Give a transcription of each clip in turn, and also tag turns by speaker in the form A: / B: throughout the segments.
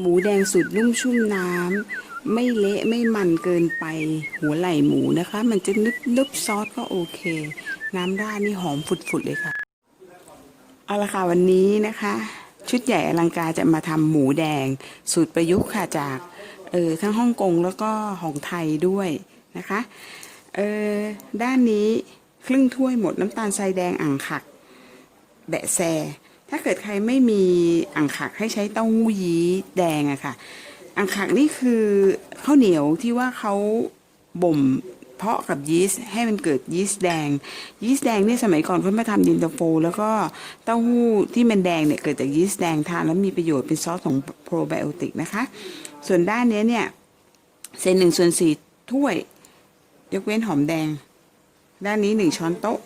A: หมูแดงสูตรนุ่มชุ่มน้ำไม่เละไม่มันเกินไป หัวไหล่หมูนะคะ มันจะนึบนึบซอสก็โอเค น้ำราดนี่หอมฝุดๆเลยค่ะเอาละค่ะวันนี้นะคะ ชุดใหญ่อลังการจะมาทำหมูแดง สูตรประยุกต์ค่ะจากเออทั้งฮ่องกงแล้วก็ของไทยด้วยนะคะเออด้านนี้ครึ่งถ้วยหมดน้ำตาลทรายแดงอ่างขัก แบะแซ ถ้าเกิดใครไม่มีอ่างขักให้ใช้เต้าหู้ยี้แดงอะค่ะอ่างขักนี่คือข้าวเหนียวที่ว่าเขาบ่มเพาะกับยีสต์ให้มันเกิดยีสต์แดง ยีสต์แดงเนี่ยสมัยก่อนเขามาทำเย็นตาโฟ แล้วก็เต้าหู้ที่มันแดงเนี่ยเกิดจากยีสต์แดงทานแล้วมีประโยชน์เป็นซอสของโปรไบโอติกนะคะ ส่วนด้านนี้เนี่ยเศษหนึ่งส่วนสี่ถ้วย ยกเว้นหอมแดง ด้านนี้หนึ่งช้อนโต๊ะ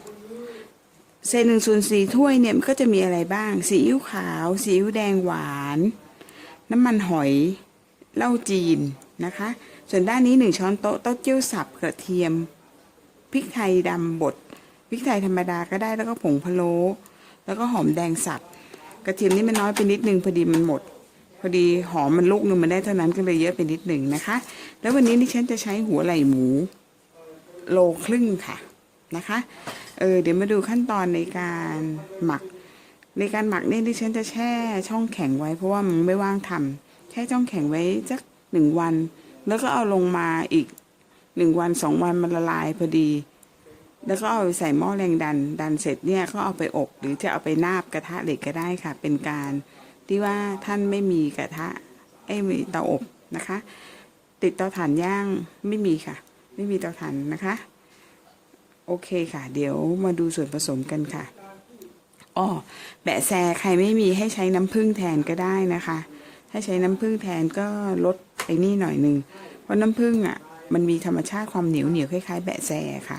A: เศษหนึ่งส่วนสี่ถ้วยเนี่ยมันก็จะมีอะไรบ้างซีอิ๊วขาวซีอิ๊วแดงหวาน น้ำมันหอยเหล้าจีนนะคะ ส่วนด้านนี้หนึ่งช้อนโต๊ะเต้าเจี้ยวสับกระเทียมพริกไทยดำบดพริกไทยธรรมดาก็ได้แล้วก็ผงพะโล้แล้วก็หอมแดงสับกระเทียมนี่มันน้อยไปนิดนึงพอดีมันหมด พอดีหอมมันลูกนึงมันได้เท่านั้นก็เลยเยอะไปนิดหนึ่งนะคะ แล้ววันนี้ดิฉันจะใช้หัวไหล่หมู โลครึ่งค่ะนะคะ เออเดี๋ยวมาดูขั้นตอนในการหมัก ในการหมักเนี่ยดิฉันจะแช่ช่องแข็งไว้เพราะว่ามันไม่ว่างทำแช่ช่องแข็งไว้สักหนึ่งวัน แล้วก็เอาลงมาอีกหนึ่งวันสองวันมันละลายพอดี แล้วก็เอาไปใส่หม้อแรงดัน ดันเสร็จเนี่ยก็เอาไปอบ หรือจะเอาไปนาบกระทะเหล็กก็ได้ค่ะ เป็นการที่ว่าท่านไม่มีกระทะไอ้มีเตาอบนะคะ ติดเตาถ่านย่างไม่มีค่ะ ไม่มีเตาถ่านนะคะ โอเคค่ะ เดี๋ยวมาดูส่วนผสมกันค่ะอ้อแบะแซใครไม่มีให้ใช้น้ำผึ้งแทนก็ได้นะคะ ถ้าใช้น้ำผึ้งแทนก็ลดไอ้นี่หน่อยหนึ่งเพราะน้ำผึ้งอะ มันมีธรรมชาติความเหนียวเหนียวคล้ายๆ แบะแซค่ะ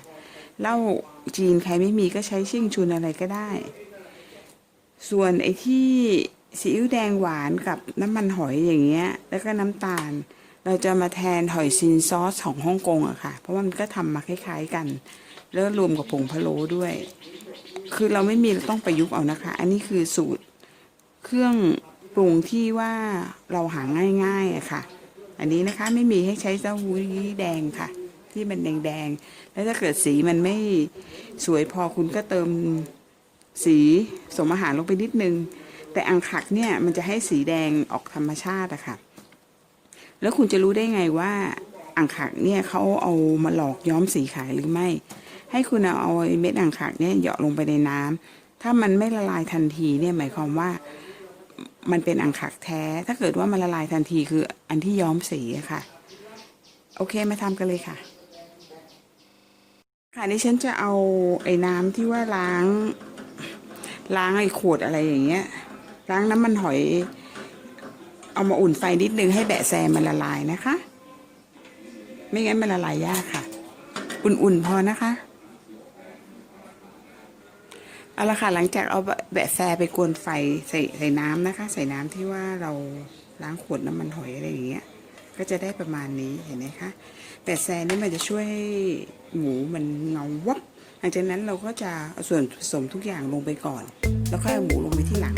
A: เหล้าจีนใครไม่มีก็ใช้ชิ่งชุนอะไรก็ได้ ส่วนไอ้ที่ซีอิ๊วแดงหวานกับน้ำมันหอยอย่างเงี้ย แล้วก็น้ำตาล เราจะมาแทนหอยซินซอสของฮ่องกงอะค่ะ เพราะมันก็ทำมาคล้ายๆกัน แล้วรวมกับผงพะโล้ด้วย คือเราไม่มีเราต้องประยุกต์เอานะคะ อันนี้คือสูตรเครื่องปรุงที่ว่าเราหาง่ายๆอะค่ะ อันนี้นะคะไม่มีให้ใช้เต้าหู้ยี้แดงค่ะ ที่มันแดงๆ แล้วถ้าเกิดสีมันไม่สวยพอคุณก็เติมสีสมอาหารลงไปนิดนึง แต่อังคักเนี่ยมันจะให้สีแดงออกธรรมชาติอะค่ะ แล้วคุณจะรู้ได้ไงว่าอ่างขากเนี่ยเขาเอามาหลอกย้อมสีขายหรือไม่ ให้คุณเอาเอาเม็ดอ่างขากเนี่ยเหยาะลงไปในน้ำถ้ามันไม่ละลายทันทีเนี่ยหมายความว่ามันเป็นอ่างขากแท้ ถ้าเกิดว่ามันละลายทันทีคืออันที่ย้อมสีค่ะ โอเคมาทำกันเลยค่ะ ค่ะนี่ฉันจะเอาไอ้น้ำที่ว่าล้าง ล้างไอ้ขวดอะไรอย่างเงี้ย ล้างน้ำมันหอย เอามาอุ่นไฟนิดนึงให้แบะแซมันละลายนะคะ ไม่งั้นมันละลายยากค่ะ อุ่นๆพอนะคะ เอาละค่ะหลังจากเอาแบะแซไปกวนไฟใส่ใส่น้ำนะคะ ใส่น้ำที่ว่าเราล้างขวดน้ำมันหอยอะไรอย่างเงี้ยก็จะได้ประมาณนี้เห็นไหมคะแบะแซนี่มันจะช่วยให้หมูมันเงาวับหลังจากนั้นเราก็จะเอาส่วนผสมทุกอย่างลงไปก่อน แล้วค่อยเอาหมูลงไปที่หลัง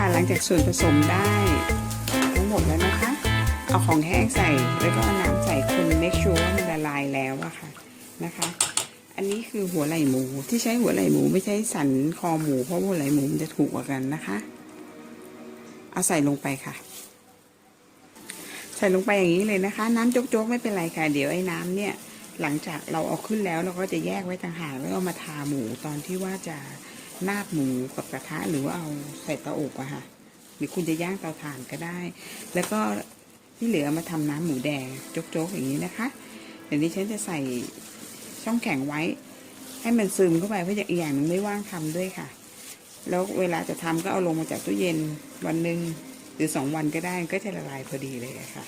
A: ค่ะ หลังจากส่วนผสมได้ ทั้งหมดแล้วนะคะ เอาของแห้งใส่แล้วก็เอาน้ำใส่คน make sure ว่ามันละนะคะ อันนี้คือหัวไหล่หมูที่ใช้หัวไหล่หมูไม่ใช่สันคอหมู เพราะหัวไหล่หมูมันจะถูกกว่ากันนะคะ เอาใส่ลงไปค่ะ ใส่ลงไปอย่างนี้เลยนะคะ น้ำโจ๊กๆไม่เป็นไรค่ะ เดี๋ยวไอ้น้ำเนี่ยหลังจากเราเอาขึ้นแล้วเราก็จะแยกไว้ต่างหากแล้วเอามาทาหมูตอนที่ว่าจะ นาบหมูกับกระทะหรือว่าเอาใส่เตาอบอะค่ะ หรือคุณจะย่างเตาถ่านก็ได้ แล้วก็ที่เหลือมาทำน้ำหมูแดงโจ๊กๆอย่างนี้นะคะ เดี๋ยวนี้ฉันจะใส่ช่องแข็งไว้ ให้มันซึมเข้าไปเพราะอย่างอีกอย่างนึงไม่ว่างทำด้วยค่ะ แล้วเวลาจะทำก็เอาลงมาจากตู้เย็นวันหนึ่งหรือสองวันก็ได้ก็จะละลายพอดีเลยค่ะ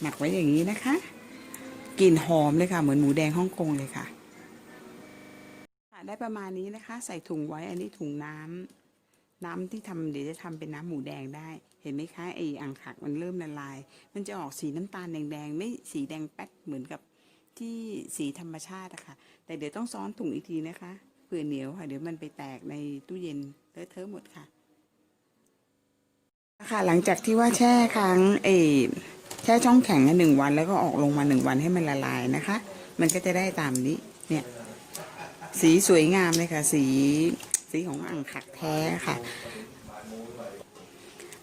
A: หมักไว้อย่างนี้นะคะกลิ่นหอมเลยค่ะ เหมือนหมูแดงฮ่องกงเลยค่ะ ได้ประมาณนี้นะคะ ใส่ถุงไว้อันนี้ถุงน้ำน้ำที่ทำเดี๋ยวจะทำเป็นน้ำหมูแดงได้ เห็นไหมคะไออ่างขักมันเริ่มละลาย มันจะออกสีน้ำตาลแดงๆไม่สีแดงแป๊ดเหมือนกับที่สีธรรมชาติอะค่ะ แต่เดี๋ยวต้องซ้อนถุงอีกทีนะคะเผื่อเหนียวค่ะ เดี๋ยวมันไปแตกในตู้เย็นเลอะเทอะหมดค่ะค่ะหลังจากที่ว่าแช่ค้างเอแช่ช่องแข็งหนึ่งวันแล้วก็ออกลงมาหนึ่งวันให้มันละลายนะคะ มันก็จะได้ตามนี้เนี่ย สีสวยงามเลยค่ะ สีสีของอ่างขักแท้ค่ะ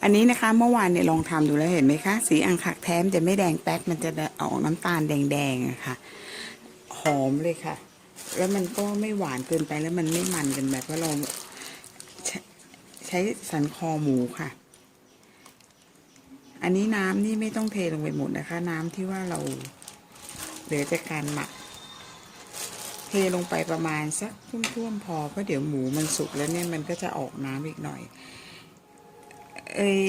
A: อันนี้นะคะเมื่อวานเนี่ยลองทำดูแล้วเห็นไหมคะ สีอ่างขักแท้มันจะไม่แดงแป๊กมันจะออกน้ำตาลแดงๆอะค่ะ หอมเลยค่ะ แล้วมันก็ไม่หวานเกินไปแล้วมันไม่มันเกันแบบว่าเราใช้ใช้สันคอหมูค่ะ อันนี้น้ำนี่ไม่ต้องเทลงไปหมดนะคะ น้ำที่ว่าเราเหลือจากการหมัก เทลงไปประมาณสักท่วมๆพอเพราะเดี๋ยวหมูมันสุกแล้วเนี่ยมันก็จะออกน้ำอีกหน่อย เอ้ย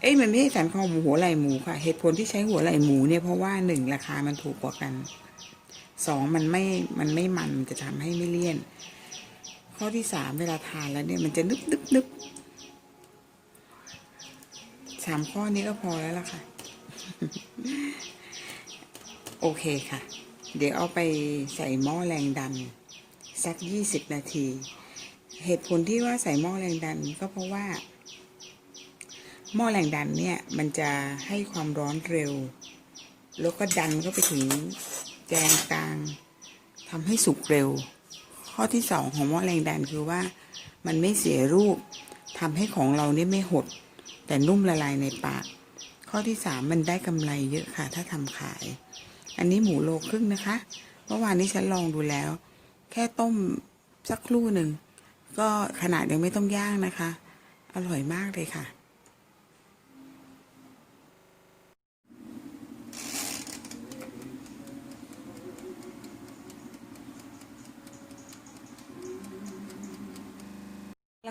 A: เอ้ยมันไม่ใช่สันคอหมูหัวไหล่หมูค่ะ เหตุผลที่ใช้หัวไหล่หมูเนี่ยเพราะว่าหนึ่งราคามันถูกกว่ากันสองมันไม่มันไม่มันมันจะทำให้ไม่เลี่ยน ข้อที่สามเวลาทานแล้วเนี่ยมันจะนึบนึบนึบสามข้อนี้ก็พอแล้วล่ะค่ะ โอเคค่ะ เดี๋ยวเอาไปใส่หม้อแรงดัน สักยี่สิบนาที เหตุผลที่ว่าใส่หม้อแรงดันก็เพราะว่า หม้อแรงดันเนี่ยมันจะให้ความร้อนเร็ว แล้วก็ดันก็ไปถึงแกนกลางทำให้สุกเร็ว ข้อที่สองของหม้อแรงดันคือว่ามันไม่เสียรูปทำให้ของเราเนี่ยไม่หด แต่นุ่มละลายในปาก ข้อที่สามมันได้กำไรเยอะค่ะถ้าทำขาย อันนี้หมูโลครึ่งนะคะ เมื่อวานนี้ฉันลองดูแล้ว แค่ต้มสักครู่หนึ่ง ก็ขนาดยังไม่ต้องย่างนะคะ อร่อยมากเลยค่ะ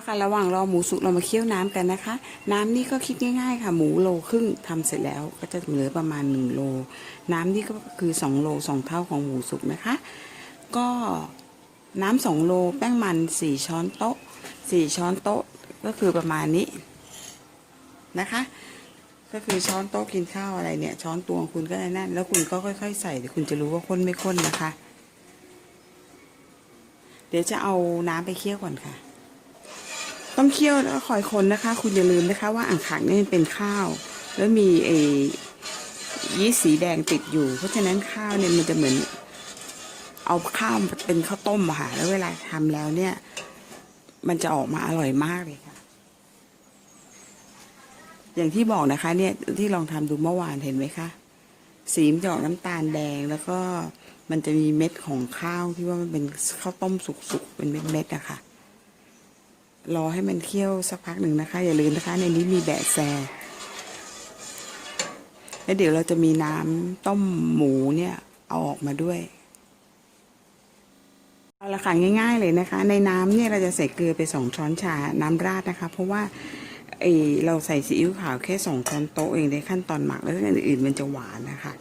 A: คะระหว่างรอหมูสุกเรามาเคี่ยวน้ำกันนะคะ น้ำนี่ก็คิดง่ายๆค่ะ หมูโลครึ่งทำเสร็จแล้วก็จะเหลือประมาณหนึ่งโลน้ำนี่ก็คือสองโลสองเท่าของหมูสุกนะคะ ก็น้ำสองโลแป้งมันสี่ช้อนโต๊ะสี่ช้อนโต๊ะก็คือประมาณนี้นะคะ ก็คือช้อนโต๊ะกินข้าวอะไรเนี่ย ช้อนตวงคุณก็ได้นั่นแล้วคุณก็ค่อยๆ ใส่เดี๋ยวคุณจะรู้ว่าข้นไม่ข้นนะคะ เดี๋ยวจะเอาน้ำไปเคี่ยวก่อนค่ะ ต้องเคี่ยวแล้วคอยคนนะคะ คุณอย่าลืมนะคะ ว่าอ่างขังนี่มันเป็นข้าว แล้วมีเอยีสต์สีแดงติดอยู่ เพราะฉะนั้นข้าวเนี่ยมันจะเหมือน เอาข้าวมาเป็นข้าวต้มอะค่ะ แล้วเวลาทำแล้วเนี่ย มันจะออกมาอร่อยมากเลยค่ะ อย่างที่บอกนะคะ เนี่ยที่ลองทำดูเมื่อวานเห็นไหมคะสีมันจะออกน้ำตาลแดงแล้วก็มันจะมีเม็ดของข้าวที่ว่ามันเป็นข้าวต้มสุกๆเป็นเม็ดๆอะค่ะ รอให้มันเคี่ยวสักพักหนึ่งนะคะ อย่าลืมนะคะ ในนี้มีแบะแซแล้วเดี๋ยวเราจะมีน้ำต้มหมูเนี่ยเอาออกมาด้วยเอาละค่ะง่าย ๆ เลยนะคะ ในน้ำเนี่ยเราจะใส่เกลือไปสองช้อนชาน้ำราดนะคะ เพราะว่าไอเราใส่ซีอิ๊วขาวแค่สองช้อนโต๊ะเองในขั้นตอนหมักแล้วอย่างอื่นๆมันจะหวานนะคะ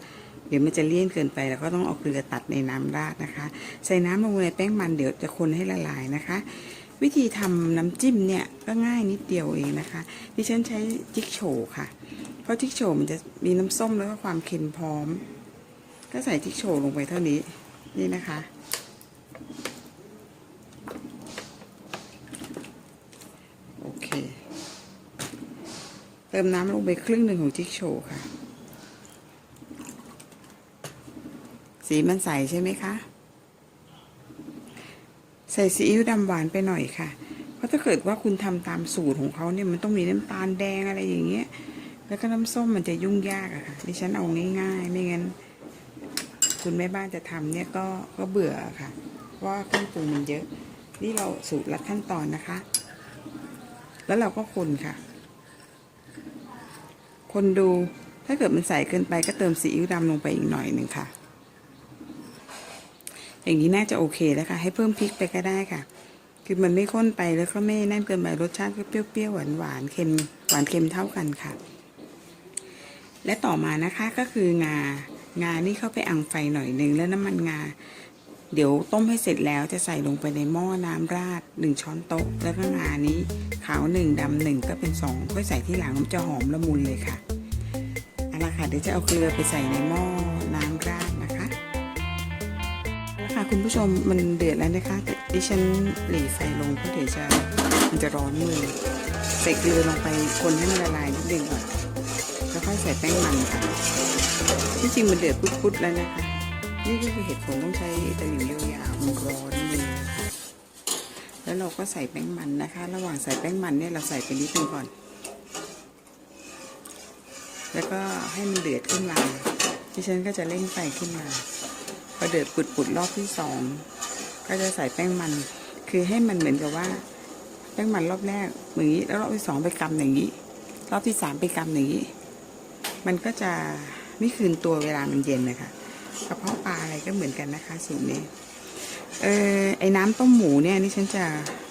A: เดี๋ยวมันจะเลี่ยนเกินไปแล้วก็ต้องเอาเกลือตัดในน้ำราดนะคะ ใส่น้ำลงในแป้งมันเดี๋ยวจะคนให้ละลายนะคะ วิธีทำน้ำจิ้มเนี่ยก็ง่ายนิดเดียวเองนะคะ ดิฉันใช้จิ๊กโฉค่ะ เพราะจิ๊กโฉมันจะมีน้ำส้มแล้วก็ความเค็มพร้อม ก็ใส่จิ๊กโฉลงไปเท่านี้นี่นะคะ โอเค เติมน้ำลงไปครึ่งหนึ่งของจิ๊กโฉค่ะ สีมันใสใช่ไหมคะ ใส่ซีอิ๊วดำหวานไปหน่อยค่ะ เพราะถ้าเกิดว่าคุณทำตามสูตรของเขาเนี่ยมันต้องมีน้ำตาลแดงอะไรอย่างเงี้ย แล้วก็น้ำส้มมันจะยุ่งยากอะค่ะ ดิฉันเอาง่ายๆ ไม่งั้น คุณแม่บ้านจะทำเนี่ยก็ก็เบื่อค่ะเพราะว่าเครื่องปรุงมันเยอะ นี่เราสูตรลัดขั้นตอนนะคะ แล้วเราก็คนค่ะ คนดูถ้าเกิดมันใส่เกินไปก็เติมซีอิ๊วดำลงไปอีกหน่อยหนึ่งค่ะ อย่างนี้น่าจะโอเคแล้วค่ะ ให้เพิ่มพริกไปก็ได้ค่ะ คือมันไม่ข้นไปแล้วก็ไม่แน่นเกินไปรสชาติก็เปรี้ยวๆหวานหวานๆเค็มหวานเค็มเท่ากันค่ะ และต่อมานะคะก็คืองางานี่เข้าไปอังไฟหน่อยหนึ่งแล้วน้ำมันงา เดี๋ยวต้มให้เสร็จแล้วจะใส่ลงไปในหม้อน้ำราดหนึ่งช้อนโต๊ะ แล้วก็งานี้ขาวหนึ่งดำหนึ่งก็เป็นสองค่อยใส่ที่หลังมันจะหอมละมุนเลยค่ะเอาละค่ะเดี๋ยวจะเอาเกลือไปใส่ในหม้อน้ำราด ค่ะคุณผู้ชมมันเดือดแล้วนะคะ แต่ดิฉันหลีไฟลงเพราะเดี๋ยวจะมันจะร้อนมือใส่เกลือลงไปคนให้มันละลายนิดนึงก่อนแล้วค่อยใส่แป้งมันค่ะที่จริงมันเดือดพุดๆแล้วนะคะ นี่ก็คือเหตุผลต้องใช้ตะหลิวยาวๆมันร้อนมือแล้วเราก็ใส่แป้งมันนะคะ ระหว่างใส่แป้งมันเนี่ยเราใส่ไปนิดนึงก่อน แล้วก็ให้มันเดือดขึ้นมาดิฉันก็จะเร่งไฟขึ้นมา อเดือดปุดๆรอบที่สองก็จะใส่แป้งมัน คือให้มันเหมือนกับว่า แป้งมันรอบแรกอย่างนี้แล้วรอบที่สองไปกำอย่างนี้ รอบที่สามไปกำอย่างนี้ มันก็จะไม่คืนตัวเวลามันเย็นนะคะกระเพาะปลาอะไรก็เหมือนกันนะคะสูตรนี้เออไอ้น้ำต้มหมูเนี่ยนี่ฉันจะ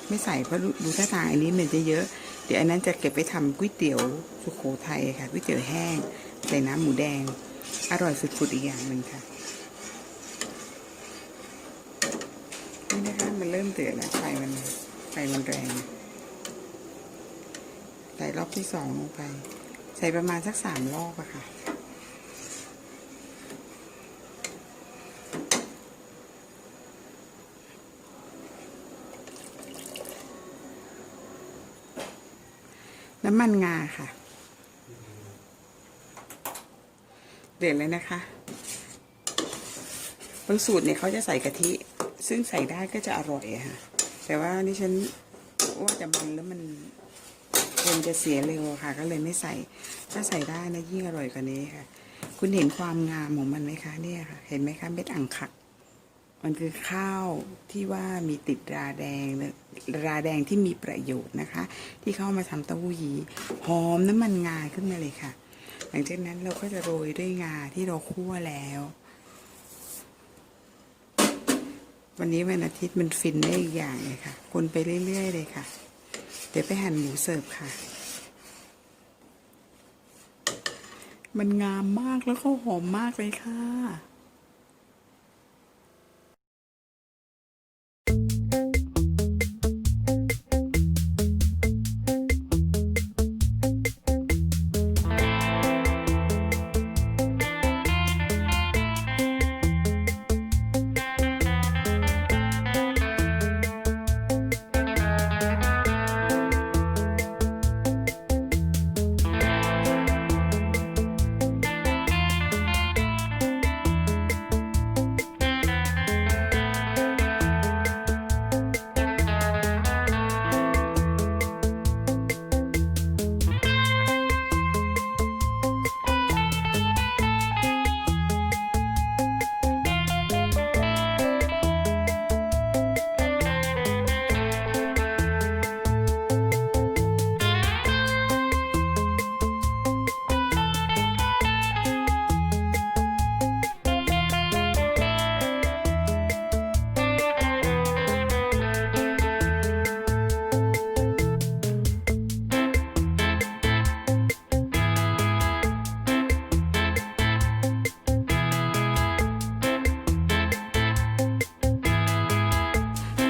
A: ไม่ใส่เพราะดูท่าทางอันนี้มันจะเยอะเดี๋ยวอันนั้นจะเก็บไปทำก๋วยเตี๋ยวสุโขทัยค่ะก๋วยเตี๋ยวแห้งใส่น้ำหมูแดง อร่อยสุดๆอีกอย่างหนึ่งค่ะ นี่นะคะมัน เริ่มเดือดแล้วไฟมันไฟมันแรงใส่รอบที่สองลงไป ใส่ประมาณสักสามรอบอะค่ะน้ำมันงาค่ะ เดือดเลยนะคะบางสูตรเนี่ยเขาจะใส่กะทิ ซึ่งใส่ได้ก็จะอร่อยค่ะ แต่ว่านี่ฉันว่าจะมันแล้วมันคนจะเสียเร็วค่ะ ก็เลยไม่ใส่ ถ้าใส่ได้นะยิ่งอร่อยกว่านี้ค่ะ คุณเห็นความงามของมันไหมคะเนี่ยค่ะ เห็นไหมคะเม็ดอ่างคัก มันคือข้าวที่ว่ามีติดราแดงราแดงที่มีประโยชน์นะคะ ที่เข้ามาทำเต้าหู้ยี้หอมน้ำมันงาขึ้นมาเลยค่ะ หลังจากนั้นเราก็จะโรยด้วยงาที่เราคั่วแล้ว วันนี้วันอาทิตย์มันฟินได้อีกอย่างเลยค่ะ คนไปเรื่อยๆเลยค่ะ เดี๋ยวไปหั่นหมูเสิร์ฟค่ะ มันงามมากแล้วก็หอมมากเลยค่ะ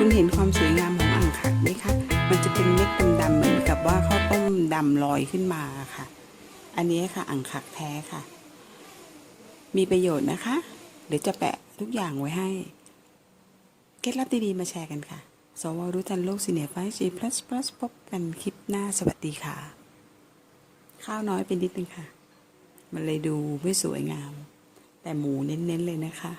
A: คุณเห็นความสวยงามของอ่างขักไหมคะ มันจะเป็นเม็ดดำๆเหมือนกับว่าข้าวต้มดำลอยขึ้นมาค่ะ อันนี้ค่ะอ่างขักแท้ค่ะ มีประโยชน์นะคะ เดี๋ยวจะแปะทุกอย่างไว้ให้ เคล็ดลับดีๆมาแชร์กันค่ะ สวรู้ทันโลกซีเนียไฟจีพลัสพลัสพบกันคลิปหน้าสวัสดีค่ะ ข้าวน้อยไปนิดนึงค่ะ มันเลยดูไม่สวยงาม แต่หมูเน้นๆเลยนะคะ